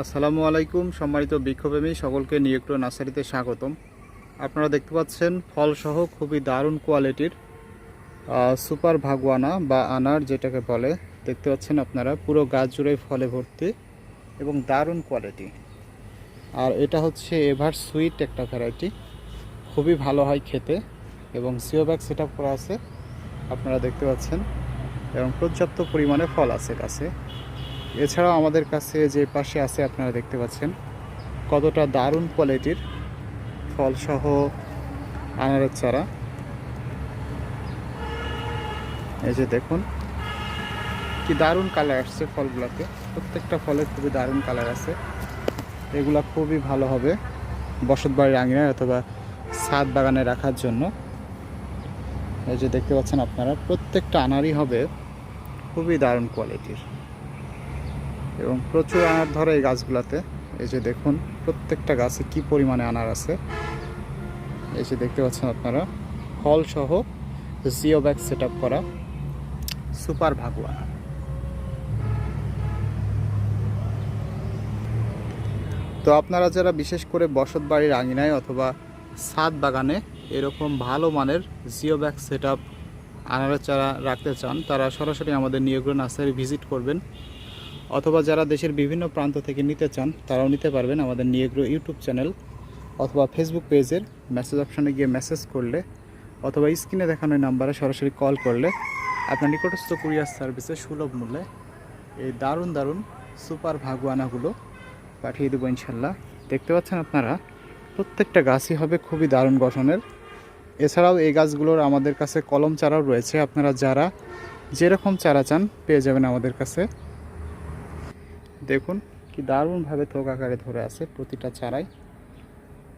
আসসালামু আলাইকুম, সম্মানিত বৃক্ষপ্রেমী সকলকে নিয়োগ নার্সারিতে স্বাগতম। আপনারা দেখতে পাচ্ছেন, ফলসহ খুবই দারুণ কোয়ালিটির সুপার ভাগুয়ানা বা আনার যেটাকে বলে। দেখতে পাচ্ছেন আপনারা, পুরো গাছ জুড়ে ফলে ভর্তি এবং দারুণ কোয়ালিটি আর এটা হচ্ছে এভার সুইট একটা ভ্যারাইটি খুবই ভালো হয় খেতে এবং সিও ব্যাগ সেট করা আছে, আপনারা দেখতে পাচ্ছেন। এবং পর্যাপ্ত পরিমাণে ফল আছে গাছে। এছাড়াও আমাদের কাছে যে পাশে আছে আপনারা দেখতে পাচ্ছেন, কতটা দারুণ কোয়ালিটির ফলসহ আনারের চারা। এই যে দেখুন, কি দারুণ কালার আসছে ফলগুলোতে। প্রত্যেকটা ফলের খুবই দারুণ কালার আছে। এগুলা খুবই ভালো হবে বসত বাড়ির আঙিনায় অথবা ছাদ বাগানে রাখার জন্য। এই যে দেখতে পাচ্ছেন আপনারা, প্রত্যেকটা আনারই হবে খুবই দারুণ কোয়ালিটির এবং প্রচুর আনার ধরে এই গাছগুলোতে। এই যে দেখুন, প্রত্যেকটা গাছে কি পরিমাণে আনার আছে। এই যে দেখতে পাচ্ছেন আপনারা, ফল সহ জিও ব্যাগ সেট করা সুপার ভাগুয়া। তো আপনারা যারা বিশেষ করে বসত বাড়ির আঙিনায় অথবা ছাদ বাগানে এরকম ভালো মানের জিও ব্যাগ সেট আপ আনারের চারা রাখতে চান, তারা সরাসরি আমাদের নিয়োগ্র নার্সারি ভিজিট করবেন। অথবা যারা দেশের বিভিন্ন প্রান্ত থেকে নিতে চান, তারাও নিতে পারবেন আমাদের নিয়েগ্রো ইউটিউব চ্যানেল অথবা ফেসবুক পেজের মেসেজ অপশানে গিয়ে মেসেজ করলে অথবা স্ক্রিনে দেখানো নাম্বারে সরাসরি কল করলে আপনার নিকটস্থ কুরিয়ার সার্ভিসে সুলভ মূল্যে এই দারুণ দারুণ সুপার ভাগুয়ানাগুলো পাঠিয়ে দেবো ইনশাল্লাহ। দেখতে পাচ্ছেন আপনারা, প্রত্যেকটা গাছই হবে খুবই দারুণ গঠনের। এছাড়াও এই গাছগুলোর আমাদের কাছে কলম চারাও রয়েছে, আপনারা যারা যেরকম চারা চান পেয়ে যাবেন আমাদের কাছে। দেখুন কি দারুণভাবে থোক আকারে ধরে আছে প্রতিটা চারাই।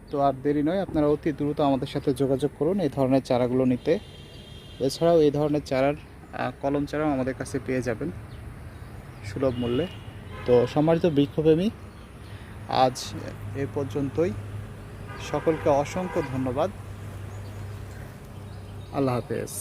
তো আর দেরি নয়, আপনারা অতি দ্রুত আমাদের সাথে যোগাযোগ করুন এই ধরনের চারাগুলো নিতে। এছাড়াও এই ধরনের চারার কলম চারাও আমাদের কাছে পেয়ে যাবেন সুলভ মূল্যে। তো সম্মানিত বৃক্ষপ্রেমী, আজ এ পর্যন্তই। সকলকে অসংখ্য ধন্যবাদ। আল্লাহ হাফেজ।